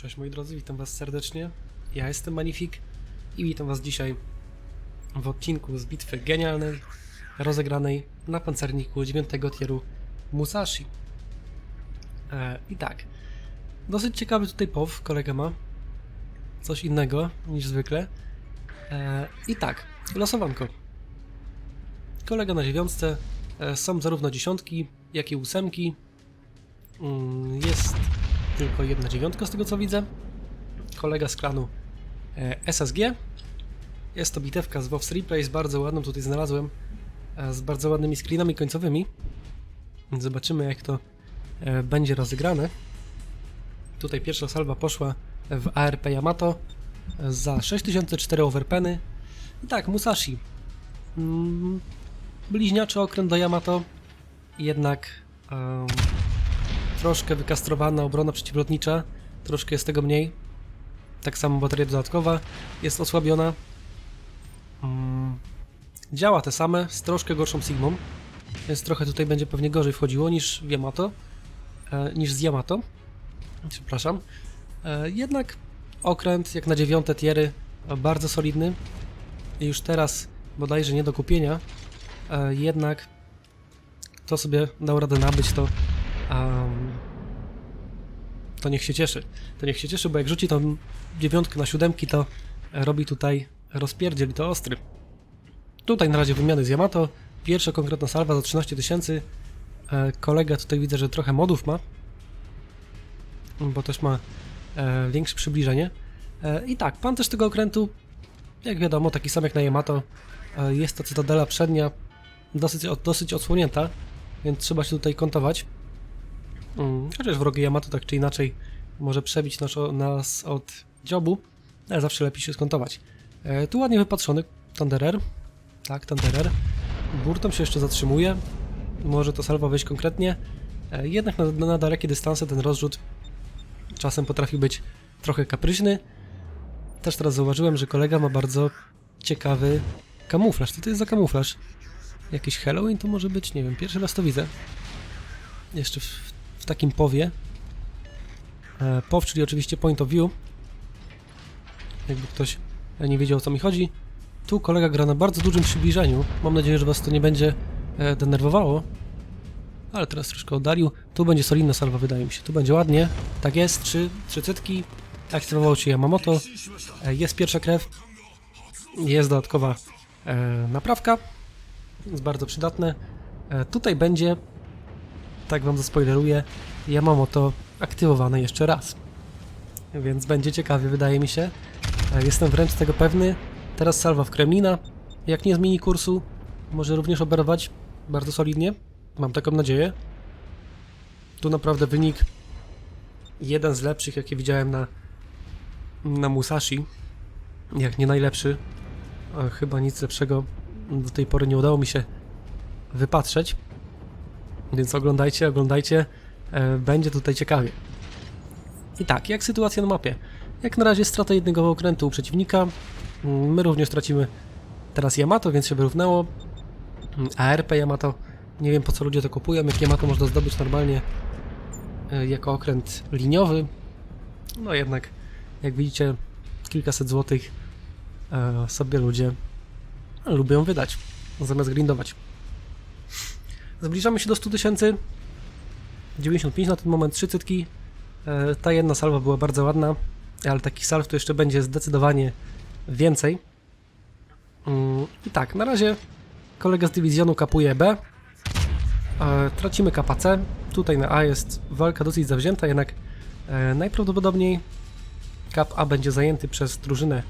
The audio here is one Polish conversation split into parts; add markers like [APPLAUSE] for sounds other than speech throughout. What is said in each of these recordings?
Cześć moi drodzy, witam was serdecznie. Ja jestem Magnifik i witam was dzisiaj w odcinku z bitwy genialnej, rozegranej na pancerniku 9 tieru Musashi. E, I tak, dosyć ciekawy tutaj POW kolega ma. Coś innego niż zwykle. E, I tak, losowanko. Kolega na dziewiątce. E, są zarówno dziesiątki, jak i ósemki. Mm, Jest tylko jedna dziewiątka z tego co widzę. Kolega z klanu e, SSG. Jest to bitewka z WoW's Replays, bardzo ładną tutaj znalazłem. e, Z bardzo ładnymi screenami końcowymi. Zobaczymy jak to e, będzie rozegrane. Tutaj pierwsza salwa poszła w ARP Yamato za 6004 overpeny. I tak, Musashi. Mm, bliźniaczy okręt do Yamato. Jednak em, troszkę wykastrowana obrona przeciwlotnicza, troszkę jest tego mniej. Tak samo bateria dodatkowa jest osłabiona. Mm, działa te same, z troszkę gorszą Sigmą, więc trochę tutaj będzie pewnie gorzej wchodziło niż w Yamato, e, niż z Yamato. Przepraszam. E, jednak okręt jak na dziewiąte tiery, bardzo solidny. Już teraz bodajże nie do kupienia, e, jednak kto sobie dał radę nabyć to um, to niech się cieszy. To niech się cieszy, bo jak rzuci tą dziewiątkę na siódemki, to robi tutaj rozpierdziel i to ostry. Tutaj na razie wymiany z Yamato. Pierwsza konkretna salwa za 13 tysięcy. E, Kolega tutaj widzę, że trochę modów ma, bo też ma e, większe przybliżenie. E, I tak, pan też tego okrętu, jak wiadomo, taki sam jak na Yamato, jest to cytadela przednia, dosyć, dosyć odsłonięta, więc trzeba się tutaj kontować. Mm, chociaż wrogi Yamato tak czy inaczej może przebić nas, nas od dziobu, ale zawsze lepiej się skontować. E, tu ładnie wypatrzony Thunderer. Tak, Thunderer. Burton się jeszcze zatrzymuje. Może to salwa wyjść konkretnie. E, jednak na, na dalekie dystanse ten rozrzut czasem potrafi być trochę kapryśny. Też teraz zauważyłem, że kolega ma bardzo ciekawy kamuflaż. Co to jest za kamuflaż? Jakiś Halloween to może być? Nie wiem, pierwszy raz to widzę. Jeszcze w takim powie. E, POW, czyli oczywiście point of view. Jakby ktoś nie wiedział o co mi chodzi. Tu kolega gra na bardzo dużym przybliżeniu. Mam nadzieję, że was to nie będzie e, denerwowało. Ale teraz troszkę oddalił. Tu będzie solidna salwa, wydaje mi się. Tu będzie ładnie. Tak jest, trzy, trzy cytki. Aktywował się Yamamoto. E, jest pierwsza krew. Jest dodatkowa naprawka. Jest bardzo przydatne. Tutaj będzie tak wam zaspoileruję, Yamamoto aktywowane jeszcze raz. Więc będzie ciekawie, wydaje mi się. E, Jestem wręcz tego pewny. Teraz salwa w Kremlina. Jak nie zmieni kursu, może również operować bardzo solidnie. Mam taką nadzieję. Tu naprawdę wynik jeden z lepszych, jakie widziałem na, na Musashi. Jak nie najlepszy. E, Chyba nic lepszego do tej pory nie udało mi się wypatrzeć. Więc oglądajcie, oglądajcie. E, będzie tutaj ciekawie. I tak, jak sytuacja na mapie? Jak na razie strata jednego okrętu u przeciwnika. Mm, My również tracimy teraz Yamato, więc się wyrównało. Mm, ARP Yamato. Nie wiem po co ludzie to kupują, jak Yamato można zdobyć normalnie e, jako okręt liniowy. No jednak, jak widzicie, kilkaset złotych e, sobie ludzie lubią wydać, zamiast grindować. Zbliżamy się do 100 tysięcy. 95 na ten moment, 3 cytki. E, ta jedna salwa była bardzo ładna, ale takich salw to jeszcze będzie zdecydowanie więcej. Mm, I tak, na razie kolega z dywizjonu kapuje B. E, tracimy kapa C. Tutaj na A jest walka dosyć zawzięta, jednak e, najprawdopodobniej kap A będzie zajęty przez drużynę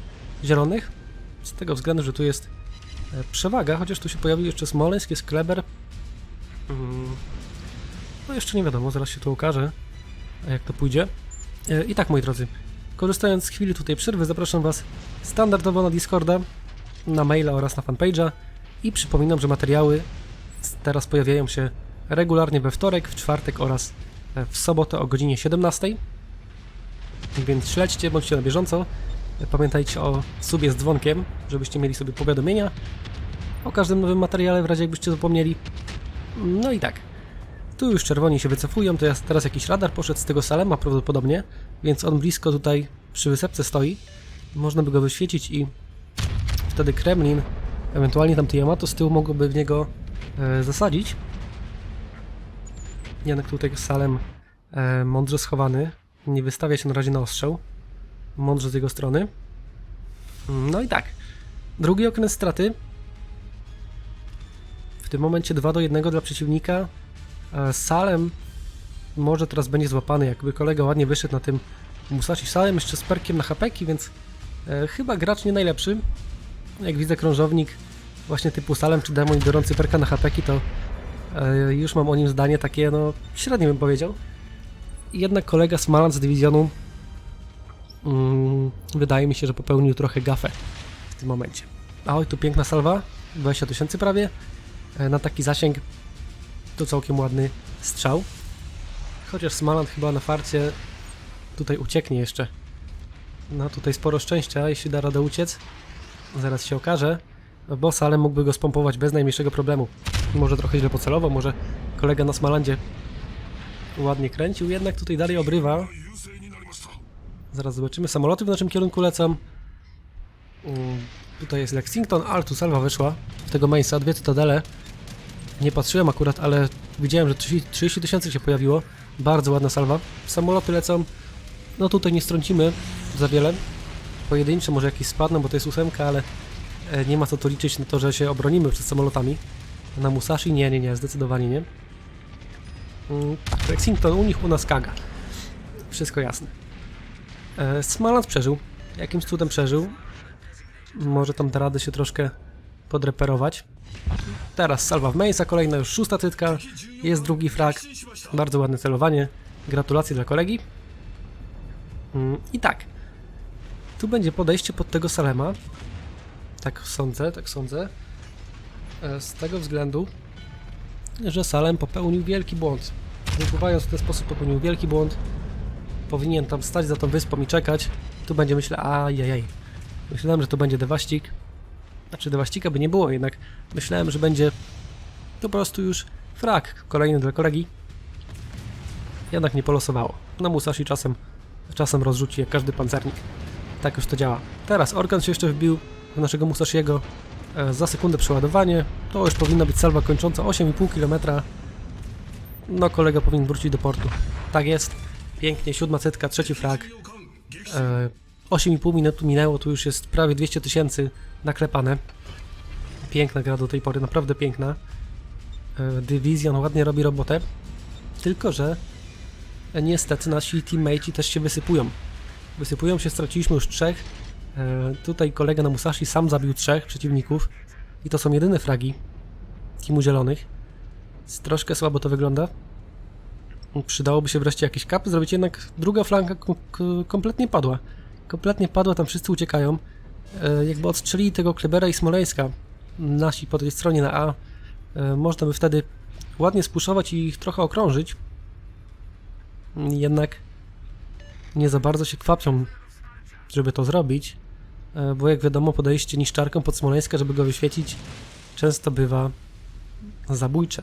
zielonych. Z tego względu, że tu jest przewaga, chociaż tu się pojawił jeszcze Smoleńsk, jest Kleber. Mm, No jeszcze nie wiadomo, zaraz się to ukaże, jak to pójdzie. E, I tak, moi drodzy, korzystając z chwili tutaj przerwy, zapraszam Was standardowo na Discorda, na maila oraz na fanpage'a i przypominam, że materiały teraz pojawiają się regularnie we wtorek, w czwartek oraz e, w sobotę o godzinie 17. Więc śledźcie, bądźcie na bieżąco. E, Pamiętajcie o subie z dzwonkiem, żebyście mieli sobie powiadomienia o każdym nowym materiale, w razie jakbyście zapomnieli. No i tak. Tu już czerwoni się wycofują, to jest teraz jakiś radar poszedł z tego Salema prawdopodobnie, więc on blisko tutaj przy wysepce stoi. Można by go wyświecić i wtedy Kremlin, ewentualnie tamty Yamato z tyłu mogłoby w niego e, zasadzić. Jednak tutaj Salem e, mądrze schowany, nie wystawia się na razie na ostrzał. Mądrze z jego strony. No i tak. Drugi okres straty. Tym momencie 2 do 1 dla przeciwnika. Salem może teraz będzie złapany, jakby kolega ładnie wyszedł na tym Musashi Salem jeszcze z perkiem na hapeki, więc e, chyba gracz nie najlepszy. Jak widzę krążownik właśnie typu Salem czy Demon biorący perka na hapeki, to e, już mam o nim zdanie takie, no średnie bym powiedział. Jednak kolega Smaland z dywizjonu mm, wydaje mi się, że popełnił trochę gafę w tym momencie. A oj, tu piękna salwa, 20 tysięcy prawie. E, Na taki zasięg to całkiem ładny strzał. Chociaż Smaland chyba na farcie tutaj ucieknie jeszcze. No tutaj sporo szczęścia, jeśli da radę uciec. Zaraz się okaże. Bo Salem mógłby go spompować bez najmniejszego problemu. Może trochę źle pocelował, może kolega na Smalandzie ładnie kręcił, jednak tutaj dalej obrywa. Zaraz zobaczymy. Samoloty w naszym kierunku lecą. Mm, Tutaj jest Lexington, ale tu salwa wyszła. W tego Mainsa, dwie cytadele. Nie patrzyłem akurat, ale widziałem, że 30 30 tysięcy się pojawiło. Bardzo ładna salwa. Samoloty lecą. No tutaj nie strącimy za wiele. Pojedyncze może jakieś spadną, bo to jest ósemka, ale e, nie ma co tu liczyć na to, że się obronimy przed samolotami. Na Musashi? Nie, nie, nie, zdecydowanie nie. Mm, Lexington u nich, u nas Kaga. Wszystko jasne. E, Smaland przeżył. Jakimś cudem przeżył. Może tam da radę się troszkę podreperować. Teraz salwa w Mesa, kolejna już szósta tytka. Jest drugi frag. Bardzo ładne celowanie. Gratulacje dla kolegi. Mm, I tak. Tu będzie podejście pod tego Salema. Tak sądzę, tak sądzę. E, Z tego względu, że Salem popełnił wielki błąd. Wypływając w ten sposób popełnił wielki błąd. Powinien tam stać za tą wyspą i czekać. Tu będzie myślę, ajajaj. Myślałem, że to będzie dewaścik. Znaczy dewaścika by nie było, jednak myślałem, że będzie po prostu już frak kolejny dla kolegi. Jednak nie polosowało. Na Musashi czasem, czasem rozrzuci jak każdy pancernik. Tak już to działa. Teraz Orkan się jeszcze wbił do naszego Musashiego e, za sekundę przeładowanie. To już powinna być salwa kończąca 8,5 km. No kolega powinien wrócić do portu. Tak jest. Pięknie, siódma setka, trzeci frak. E, 8,5 minuty minęło, tu już jest prawie 200 tysięcy naklepane. Piękna gra do tej pory, naprawdę piękna. E, Division ładnie robi robotę. Tylko, że niestety nasi teammateci też się wysypują. Wysypują się, straciliśmy już trzech. E, Tutaj kolega na Musashi sam zabił trzech przeciwników. I to są jedyne fragi teamu zielonych. Troszkę słabo to wygląda. Przydałoby się wreszcie jakiś kap zrobić, jednak druga flanka kompletnie padła. Kompletnie padła, tam wszyscy uciekają. E, jakby odstrzelili tego Klebera i Smoleńska nasi po tej stronie na A, e, można by wtedy ładnie spuszować i ich trochę okrążyć. Jednak nie za bardzo się kwapią, żeby to zrobić, e, bo jak wiadomo podejście niszczarką pod Smoleńska, żeby go wyświecić, często bywa zabójcze.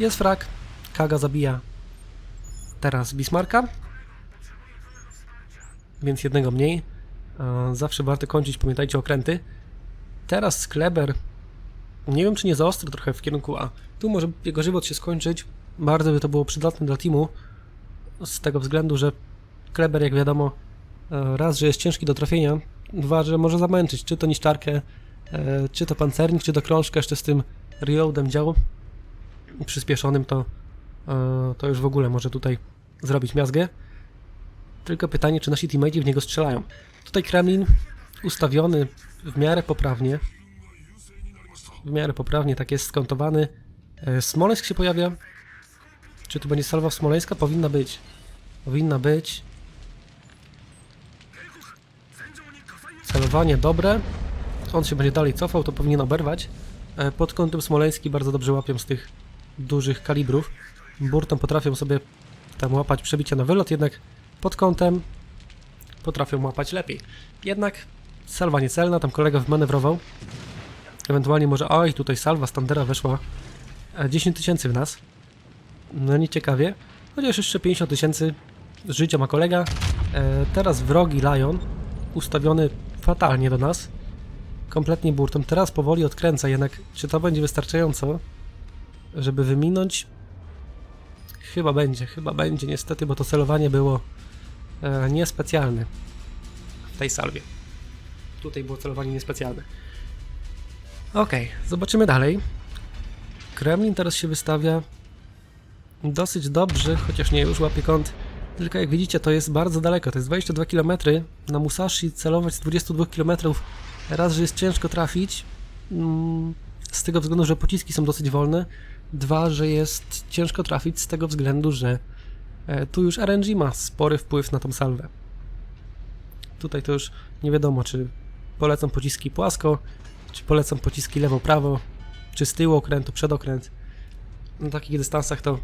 Jest frak, Kaga zabija teraz Bismarka, więc jednego mniej. E, Zawsze warto kończyć, pamiętajcie okręty. Teraz Kleber, nie wiem czy nie za ostro trochę w kierunku A. Tu może jego żywot się skończyć. Bardzo by to było przydatne dla teamu. Z tego względu, że Kleber jak wiadomo e, raz, że jest ciężki do trafienia, dwa, że może zamęczyć czy to niszczarkę, e, czy to pancernik, czy to krążkę jeszcze z tym reloadem działu przyspieszonym to, to już w ogóle może tutaj zrobić miazgę. Tylko pytanie, czy nasi teammates w niego strzelają. Tutaj Kremlin ustawiony w miarę poprawnie. W miarę poprawnie, tak jest skontowany. E, Smoleńsk się pojawia. Czy tu będzie salwa Smoleńska? Powinna być. Powinna być. Celowanie dobre. On się będzie dalej cofał, to powinien oberwać. E, Pod kątem Smoleński bardzo dobrze łapią z tych dużych kalibrów. Burton potrafią sobie tam łapać przebicia na wylot, jednak pod kątem potrafią łapać lepiej. Jednak salwa niecelna, tam kolega wmanewrował. Ewentualnie może, oj, tutaj salwa Standera weszła. E, 10 tysięcy w nas. No nie ciekawie. Chociaż jeszcze 50 tysięcy życia ma kolega. E, teraz wrogi Lion, ustawiony fatalnie do nas. Kompletnie burtą. Teraz powoli odkręca, jednak czy to będzie wystarczająco, żeby wyminąć? Chyba będzie, chyba będzie niestety, bo to celowanie było e, niespecjalne w tej salwie. Tutaj było celowanie niespecjalne. Okej, zobaczymy dalej. Kremlin teraz się wystawia dosyć dobrze, chociaż nie już łapie kąt. Tylko jak widzicie, to jest bardzo daleko. To jest 22 km. Na Musashi celować z 22 km. Raz, że jest ciężko trafić, mm, z tego względu, że pociski są dosyć wolne. Dwa, że jest ciężko trafić z tego względu, że tu już RNG ma spory wpływ na tą salwę. Tutaj to już nie wiadomo, czy polecą pociski płasko, czy polecą pociski lewo-prawo, czy z tyłu okrętu, przedokręt. Na takich dystansach to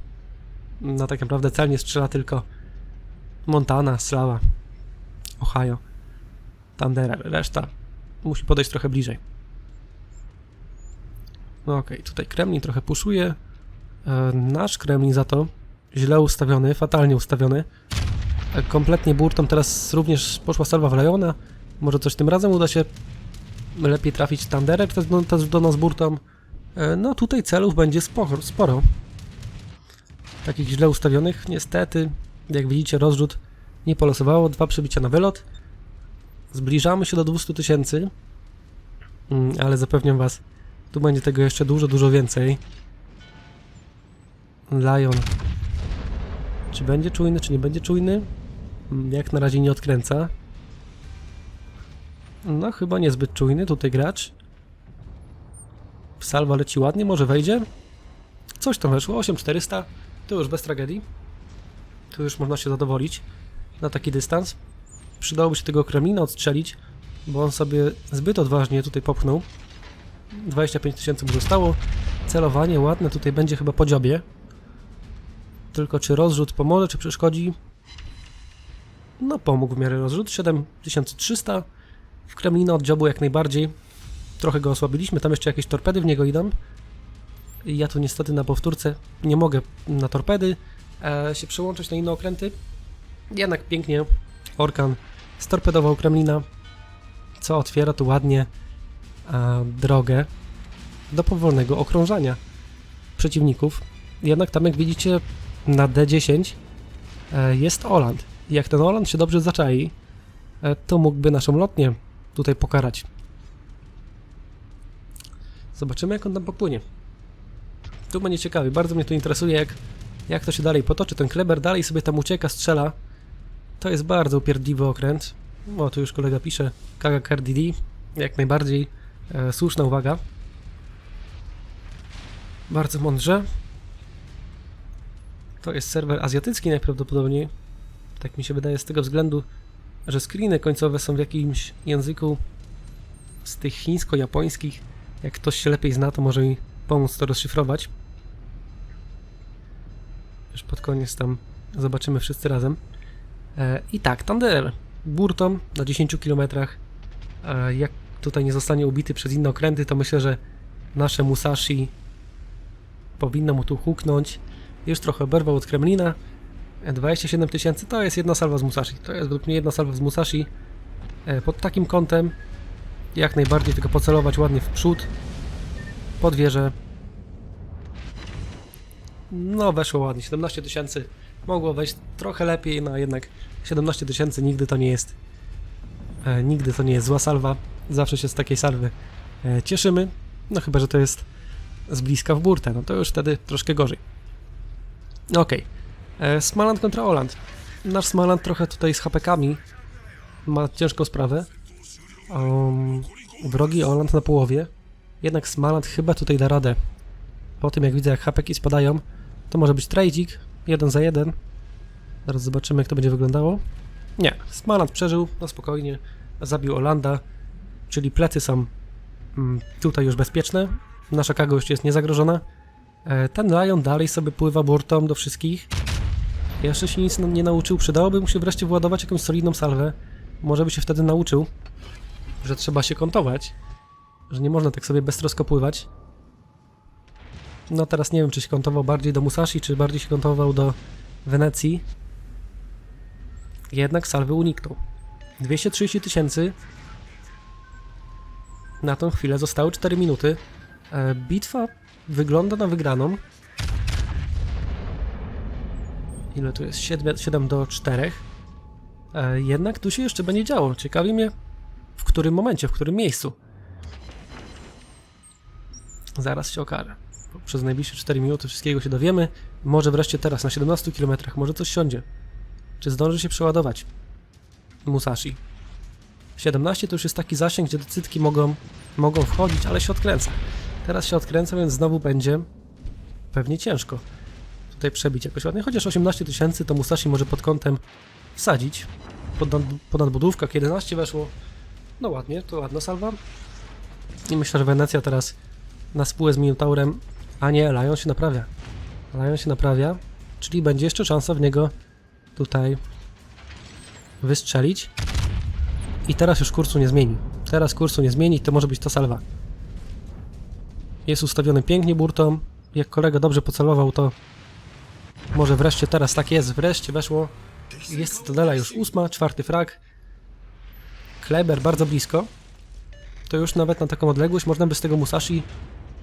no tak naprawdę celnie strzela tylko Montana, Slawa, Ohio, Thunder, reszta musi podejść trochę bliżej. No okej, tutaj Kremlin trochę puszuje. E, nasz Kremlin za to źle ustawiony, fatalnie ustawiony. E, kompletnie burtą teraz również poszła salwa w Liona. Może coś tym razem uda się lepiej trafić Thunderek też do, też do nas burtą. E, no tutaj celów będzie sporo, sporo. Takich źle ustawionych. Niestety, jak widzicie, rozrzut nie polosowało. Dwa przebicia na wylot. Zbliżamy się do 200 tysięcy. Mm, ale zapewniam was, tu będzie tego jeszcze dużo, dużo więcej. Lion. Czy będzie czujny, czy nie będzie czujny? Mm, Jak na razie nie odkręca. No, chyba niezbyt czujny tutaj gracz. Salwa leci ładnie, może wejdzie? Coś tam weszło, 8400. To już bez tragedii. Tu już można się zadowolić na taki dystans. Przydałoby się tego Kremlina odstrzelić, bo on sobie zbyt odważnie tutaj popchnął. 25 tysięcy mu zostało. Celowanie ładne tutaj będzie chyba po dziobie. Tylko czy rozrzut pomoże, czy przeszkodzi? No pomógł w miarę rozrzut. 7300. W Kremlina od dziobu jak najbardziej. Trochę go osłabiliśmy. Tam jeszcze jakieś torpedy w niego idą. Ja tu niestety na powtórce nie mogę na torpedy e, się przełączyć na inne okręty. Jednak pięknie Orkan storpedował Kremlina, co otwiera tu ładnie e, drogę do powolnego okrążania przeciwników. Jednak tam jak widzicie na D10 e, jest Oland. Jak ten Oland się dobrze zaczai, e, to mógłby naszą lotnię tutaj pokarać. Zobaczymy jak on tam popłynie. Tu będzie ciekawy, bardzo mnie to interesuje jak, jak to się dalej potoczy. Ten Kleber dalej sobie tam ucieka, strzela. To jest bardzo upierdliwy okręt. O, tu już kolega pisze Kaga KRDD. Jak najbardziej e, słuszna uwaga. Bardzo mądrze. To jest serwer azjatycki najprawdopodobniej. Tak mi się wydaje z tego względu, że screeny końcowe są w jakimś języku z tych chińsko-japońskich. Jak ktoś się lepiej zna, to może mi pomóc to rozszyfrować. Już pod koniec tam zobaczymy wszyscy razem. E, I tak, Thunder burtą na 10 km. E, jak tutaj nie zostanie ubity przez inne okręty, to myślę, że nasze Musashi powinno mu tu huknąć. Już trochę oberwał od Kremlina. E, 27 tysięcy to jest jedna salwa z Musashi. To jest według mnie jedna salwa z Musashi. E, pod takim kątem jak najbardziej tylko pocelować ładnie w przód. Pod wieżę. No weszło ładnie, 17 tysięcy. Mogło wejść trochę lepiej, no jednak 17 tysięcy nigdy to nie jest e, nigdy to nie jest zła salwa. Zawsze się z takiej salwy e, cieszymy. No chyba, że to jest z bliska w burtę, no to już wtedy troszkę gorzej. Okej. Okay. Smaland kontra Oland. Nasz Smaland trochę tutaj z hapekami ma ciężką sprawę. Um, wrogi Oland na połowie. Jednak Smaland chyba tutaj da radę. Po tym jak widzę jak hapeki spadają, to może być trade'ik, jeden za jeden. Zaraz zobaczymy jak to będzie wyglądało. Nie, Smaland przeżył, no spokojnie. Zabił Olanda, czyli plecy są mm, tutaj już bezpieczne. Nasza kago już jest niezagrożona. E, ten Lion dalej sobie pływa burtą do wszystkich. Jeszcze się nic nie nauczył, przydałoby mu się wreszcie władować jakąś solidną salwę. Może by się wtedy nauczył, że trzeba się kątować, że nie można tak sobie beztrosko pływać. No teraz nie wiem, czy się kątował bardziej do Musashi, czy bardziej się kątował do Wenecji. Jednak salwy uniknął. 230 tysięcy. Na tą chwilę zostały 4 minuty. E, bitwa wygląda na wygraną. Ile tu jest? 7, 7 do 4. E, jednak tu się jeszcze będzie działo. Ciekawi mnie, w którym momencie, w którym miejscu. Zaraz się okaże. Przez najbliższe 4 minuty wszystkiego się dowiemy. Może wreszcie teraz na 17 km, może coś siądzie. Czy zdąży się przeładować? Musashi. 17 to już jest taki zasięg, gdzie decytki mogą, mogą wchodzić, ale się odkręca. Teraz się odkręca, więc znowu będzie pewnie ciężko tutaj przebić jakoś ładnie. Chociaż 18 tysięcy to Musashi może pod kątem wsadzić. Ponad, ponad budówkach 11 weszło. No ładnie, to ładna salwa. I myślę, że Wenecja teraz na spółę z Minotaurem, a nie, Lion się naprawia. Lion się naprawia, czyli będzie jeszcze szansa w niego tutaj wystrzelić. I teraz już kursu nie zmieni. Teraz kursu nie zmieni, to może być ta salwa. Jest ustawiony pięknie burtą. Jak kolega dobrze pocelował, to może wreszcie teraz tak jest, wreszcie weszło. Jest Cytadela już ósma, czwarty frag. Kleber bardzo blisko. To już nawet na taką odległość można by z tego Musashi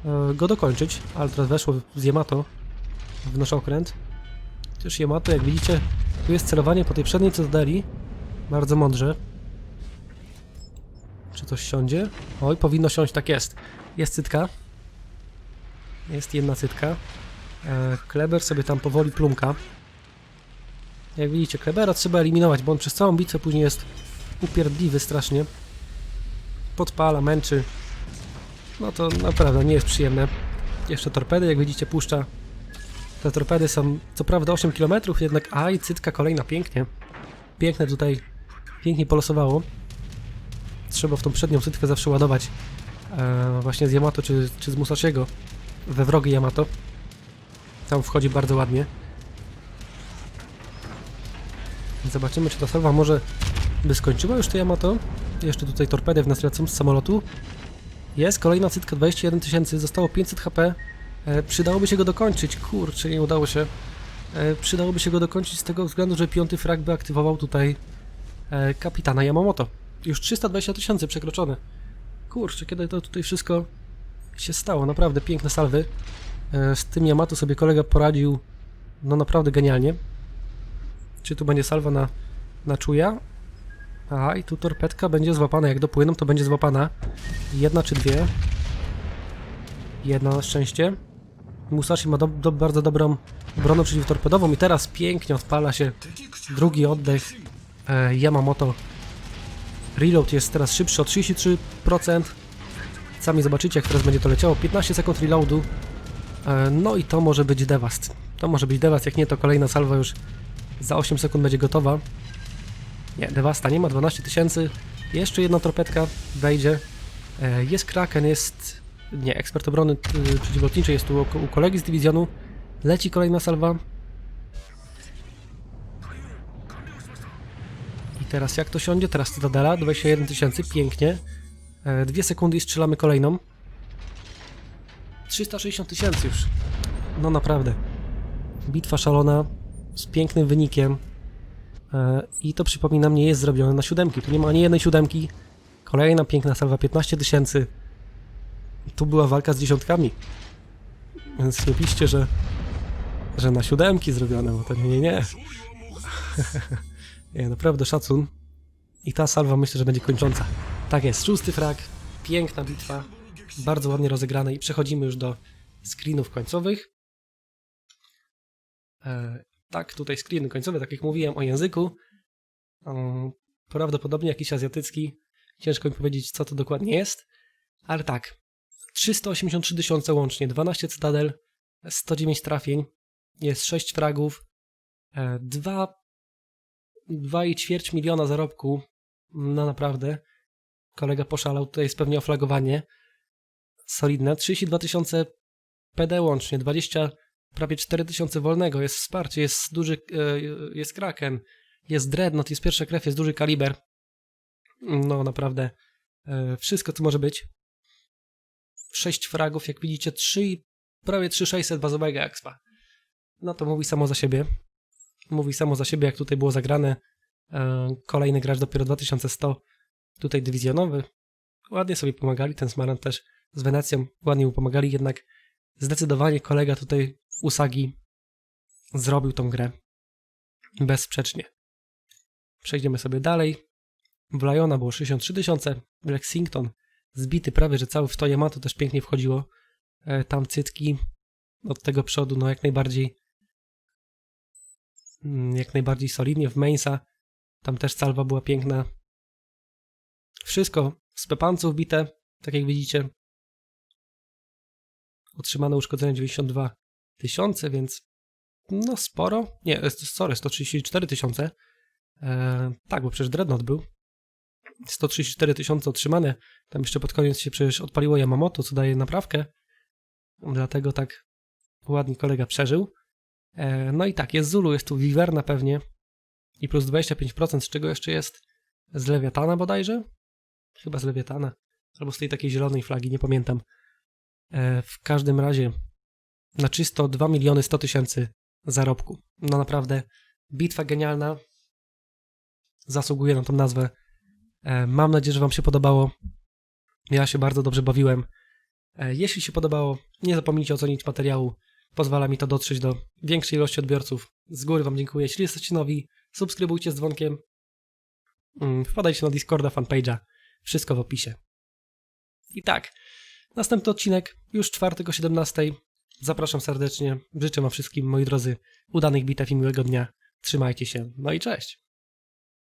e, go dokończyć, ale teraz weszło z Yamato w nasz okręt. Też Yamato, jak widzicie, tu jest celowanie po tej przedniej Cytadeli. Bardzo mądrze. Czy coś siądzie? Oj, powinno siąść, tak jest. Jest cytka. Jest jedna cytka. E, Kleber sobie tam powoli plumka. Jak widzicie, Klebera trzeba eliminować, bo on przez całą bitwę później jest upierdliwy strasznie. Podpala, męczy. No to naprawdę nie jest przyjemne. Jeszcze torpedy, jak widzicie, puszcza. Te torpedy są co prawda 8 km, jednak a i cytka kolejna pięknie. Piękne tutaj, pięknie polosowało. Trzeba w tą przednią cytkę zawsze ładować e, właśnie z Yamato czy, czy z Musashiego we wrogi Yamato. Tam wchodzi bardzo ładnie. Zobaczymy, czy ta salwa może by skończyła już to Yamato. Jeszcze tutaj torpedy w nas lecą z samolotu. Jest, kolejna cytka 21 tysięcy, zostało 500 HP. E, przydałoby się go dokończyć. Kurczę, nie udało się. E, przydałoby się go dokończyć z tego względu, że piąty frag by aktywował tutaj e, kapitana Yamamoto. Już 320 tysięcy przekroczone. Kurczę, kiedy to tutaj wszystko się stało. Naprawdę piękne salwy. E, z tym Yamato sobie kolega poradził no naprawdę genialnie. Czy tu będzie salwa na, na czuja? A, i tu torpedka będzie złapana. Jak dopłyną, to będzie złapana. Jedna czy dwie. Jedna na szczęście. Musashi ma do, do, bardzo dobrą obronę przeciwtorpedową i teraz pięknie odpala się drugi oddech e, Yamamoto. Reload jest teraz szybszy o 33%. Sami zobaczycie, jak teraz będzie to leciało. 15 sekund reloadu. E, no i to może być dewast. To może być dewast, jak nie, to kolejna salwa już za 8 sekund będzie gotowa. Nie, dewasta nie ma, 12 tysięcy. Jeszcze jedna torpedka wejdzie. E, jest Kraken, jest... Nie, ekspert obrony przeciwlotniczej jest tu u kolegi z dywizjonu. Leci kolejna salwa. I teraz jak to siądzie? Teraz Cytadela, 21 tysięcy, pięknie. E, dwie sekundy i strzelamy kolejną. 360 tysięcy już. No naprawdę. Bitwa szalona, z pięknym wynikiem. E, I to przypominam, nie jest zrobione na siódemki. Tu nie ma ani jednej siódemki. Kolejna piękna salwa, 15 tysięcy. Tu była walka z dziesiątkami. Więc nie piszcie, że, że na siódemki zrobione, bo to nie, nie, nie. [LAUGHS] nie, naprawdę szacun. I ta salwa myślę, że będzie kończąca. Tak jest, szósty frag, piękna bitwa, bardzo ładnie rozegrane i przechodzimy już do screenów końcowych. E, tak, tutaj screeny końcowe, tak jak mówiłem o języku. Prawdopodobnie jakiś azjatycki. Ciężko mi powiedzieć, co to dokładnie jest. Ale tak, 383 tysiące łącznie, 12 cytadel, 109 trafień, jest 6 fragów, e, 2, 2,4 miliona zarobku. No naprawdę, kolega poszalał, tutaj jest pewnie oflagowanie. Solidne, 32 tysiące PD łącznie, 20 prawie 4000 wolnego, jest wsparcie, jest duży, e, jest Kraken, jest Dreadnought, jest pierwsza krew, jest duży kaliber. No naprawdę, e, wszystko co może być. 6 fragów, jak widzicie, 3, prawie 3600 bazowego expa. No to mówi samo za siebie. Mówi samo za siebie, jak tutaj było zagrane. E, Kolejny gracz dopiero 2100, tutaj dywizjonowy. Ładnie sobie pomagali, ten Smaran też z Wenecją ładnie mu pomagali, jednak zdecydowanie kolega tutaj Usagi zrobił tą grę bezsprzecznie. Przejdziemy sobie dalej. W Liona było 63 tysiące, w Lexington zbity prawie, że cały w to Yamato też pięknie wchodziło. E, Tam cytki od tego przodu, no jak najbardziej mm, jak najbardziej solidnie. W Mainsa tam też salwa była piękna. Wszystko z pepanców bite, tak jak widzicie. Otrzymano uszkodzenie 92 tysiące, więc no sporo. Nie, e, sorry, 134 tysiące. E, tak, bo przecież Dreadnought był. 134 tysiące otrzymane. Tam jeszcze pod koniec się przecież odpaliło Yamamoto, co daje naprawkę. Dlatego tak ładnie kolega przeżył. E, no i tak, jest Zulu, jest tu Viverna pewnie. I plus 25%, z czego jeszcze jest? Z Lewiatana bodajże? Chyba z Lewiatana. Albo z tej takiej zielonej flagi, nie pamiętam. E, w każdym razie na czysto 2 miliony 100 tysięcy zarobku. No naprawdę, bitwa genialna. Zasługuje na tą nazwę. E, Mam nadzieję, że Wam się podobało. Ja się bardzo dobrze bawiłem. E, Jeśli się podobało, nie zapomnijcie ocenić materiału. Pozwala mi to dotrzeć do większej ilości odbiorców. Z góry Wam dziękuję. Jeśli jesteście nowi, subskrybujcie z dzwonkiem. Mm, Wpadajcie na Discorda, fanpage'a. Wszystko w opisie. I tak, następny odcinek już czwartek o 17. Zapraszam serdecznie. Życzę Wam wszystkim, moi drodzy, udanych bitew i miłego dnia. Trzymajcie się. No i cześć.